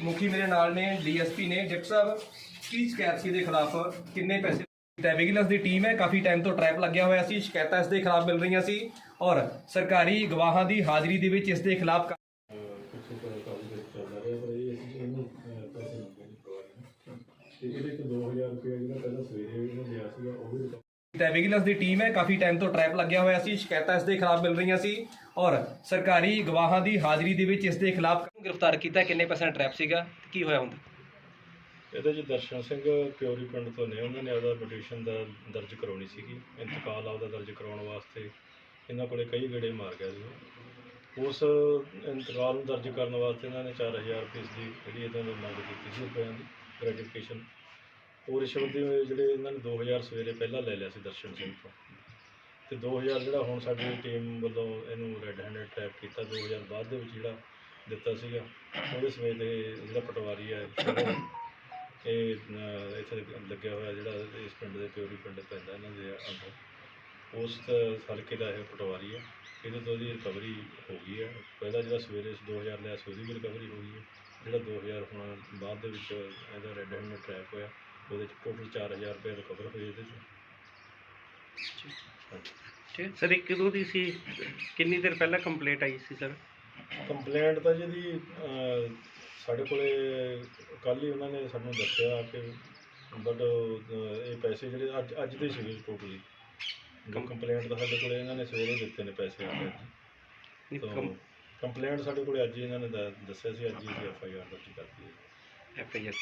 ਮੁਖੀ ਮੇਰੇ ਨਾਲ ਨੇ, ਡੀਐਸਪੀ ਨੇ। ਜੱਟ ਸਾਹਿਬ, ਕੀ ਸ਼ਿਕਾਇਤ ਸੀ ਦੇ ਖਿਲਾਫ? ਕਿੰਨੇ ਪੈਸੇ ਤੇ ਵਿਜੀਲੈਂਸ ਦੀ ਟੀਮ ਹੈ, ਕਾਫੀ ਟਾਈਮ ਤੋਂ ਟਰੈਪ ਲੱਗਿਆ ਹੋਇਆ ਸੀ। ਸ਼ਿਕਾਇਤਾਂ ਇਸ ਦੇ ਖਿਲਾਫ ਮਿਲ ਰਹੀਆਂ ਸੀ ਔਰ ਸਰਕਾਰੀ ਗਵਾਹਾਂ ਦੀ ਹਾਜ਼ਰੀ ਦੇ ਵਿੱਚ ਇਸ ਦੇ ਖਿਲਾਫ ਇਹਦੇ ਚ 2000 ਰੁਪਏ ਜਿਹੜਾ ਪਹਿਲਾਂ ਸਵੇਰੇ ਇਹਨੇ ਲਿਆ ਸੀਗਾ, ਉਹ ਵੀ ਵਿਜੀਲੈਂਸ ਦੀ ਟੀਮ ਹੈ, ਕਾਫੀ ਟਾਈਮ ਤੋਂ ਟਰੈਪ ਲੱਗਿਆ ਹੋਇਆ ਸੀ, ਸ਼ਿਕਾਇਤਾਂ ਇਸ ਦੇ ਖਿਲਾਫ ਮਿਲ ਰਹੀਆਂ ਸੀ ਔਰ ਸਰਕਾਰੀ ਗਵਾਹਾਂ ਦੀ ਹਾਜ਼ਰੀ ਦੇ ਵਿੱਚ ਇਸ ਦੇ ਖਿਲਾਫ ਗ੍ਰਿਫਤਾਰ ਕੀਤਾ, ਕਿੰਨੇ ਪਰਸੈਂਟ ਟਰੈਪ ਸੀਗਾ, ਕੀ ਹੋਇਆ ਹੁੰਦਾ ਇਹਦੇ ਚ ਦਰਸ਼ਨ ਸਿੰਘ ਪਿਓਰੀ ਪਿੰਡ ਤੋਂ ਨੇ, ਉਹਨਾਂ ਨੇ ਆਪਦਾ ਪਟੀਸ਼ਨ ਦਾ ਦਰਜ ਕਰਾਉਣੀ ਸੀਗੀ, ਇੰਤਕਾਲ ਆਪਦਾ ਦਰਜ ਕਰਾਉਣ ਵਾਸਤੇ ਇਹਨਾਂ ਕੋਲੇ ਕਈ ਗੇੜੇ ਮਾਰ ਗਿਆ ਸੀ। ਉਸ ਇੰਤਕਾਲ ਨੂੰ ਦਰਜ ਕਰਨ ਵਾਸਤੇ ਇਹਨਾਂ ਨੇ 4000 ਰੁਪਏ ਦੀ ਜਿਹੜੀ ਇਹਨਾਂ ਨੇ ਮੰਗ ਕੀਤੀ ਸੀ ਰੁਪਏ ਦੀ ਗ੍ਰੈਟੀਫਿਕੇਸ਼ਨ ਉਹ ਰਿਸ਼ਵਤ ਦੇ ਜਿਹੜੇ ਇਹਨਾਂ ਨੇ 2000 ਸਵੇਰੇ ਪਹਿਲਾਂ ਲੈ ਲਿਆ ਸੀ ਦਰਸ਼ਨ ਸਿੰਘ ਤੋਂ। ਤੇ 2000 ਜਿਹੜਾ ਹੁਣ ਸਾਡੀ ਟੀਮ ਵੱਲੋਂ ਇਹਨੂੰ ਰੈੱਡ ਹੈਂਡਡ ਟ੍ਰੈਪ ਕੀਤਾ 2000 ਬਾਅਦ ਦੇ ਵਿੱਚ ਜਿਹੜਾ ਦਿੱਤਾ ਸੀਗਾ, ਉਹਦੇ ਸਮੇਤ ਇਹ ਜਿਹੜਾ ਪਟਵਾਰੀ ਹੈ, ਇਹ ਇੱਥੇ ਲੱਗਿਆ ਹੋਇਆ ਜਿਹੜਾ ਇਸ ਪਿੰਡ ਦੇ ਪਿਓਰੀ ਪਿੰਡ ਪੈਂਦਾ ਇਹਨਾਂ ਦੇ ਅੰਦਰ ਉਸ ਹਲਕੇ ਦਾ ਇਹ ਪਟਵਾਰੀ ਹੈ। ਇਹਦੇ ਤੋਂ ਇਹਦੀ ਰਿਕਵਰੀ ਹੋ ਗਈ ਹੈ। ਪਹਿਲਾਂ ਜਿਹੜਾ ਸਵੇਰੇ 2000 ਲਿਆ ਸੀ, ਉਹਦੀ ਵੀ ਰਿਕਵਰੀ ਹੋ ਗਈ ਹੈ। ਜਿਹੜਾ 2000 ਹੁਣ ਬਾਅਦ ਦੇ ਵਿੱਚ ਇਹਦਾ ਰੈੱਡ ਹੈਂਡ ਟ੍ਰੈਪ ਹੋਇਆ ਉਹਦੇ ਚ ਟੋਟਲ 4000 ਰੁਪਏ ਰਿਕਵਰ ਹੋਏ ਇਹਦੇ ਚ। ਹਾਂਜੀ ਠੀਕ ਸਰ ਇਹ ਕਦੋਂ ਦੀ ਸੀ। ਕਿੰਨੀ ਦੇਰ ਪਹਿਲਾਂ ਕੰਪਲੇਂਟ ਆਈ ਸੀ ਸਰ? ਕੰਪਲੇਂਟ ਤਾਂ ਜਿਹਦੀ ਅਹ, ਸਾਡੇ ਕੋਲੇ ਕੱਲ ਹੀ ਉਹਨਾਂ ਨੇ ਸਾਨੂੰ ਦੱਸਿਆ ਕਿ ਬਟ ਇਹ ਪੈਸੇ ਜਿਹੜੇ ਅੱਜ ਅੱਜ ਦੇ ਸੀਗੇ ਟੋਟਲੀ ਕੰਪਲੇਂਟ ਤਾਂ ਸਾਡੇ ਕੋਲੇ ਇਹਨਾਂ ਨੇ ਸਵੇਰੇ ਦਿੱਤੇ ਨੇ ਪੈਸੇ ਆ ਕੇ ਤਾਂ ਕੰਪਲੇਂਟ ਸਾਡੇ ਕੋਲੇ ਅੱਜ ਹੀ ਇਹਨਾਂ ਨੇ ਦ- ਦੱਸਿਆ ਸੀ ਅੱਜ ਹੀ ਐਫ ਆਈ ਆਰ ਦਰਜ ਕਰਤੀ ਹੈ। F I R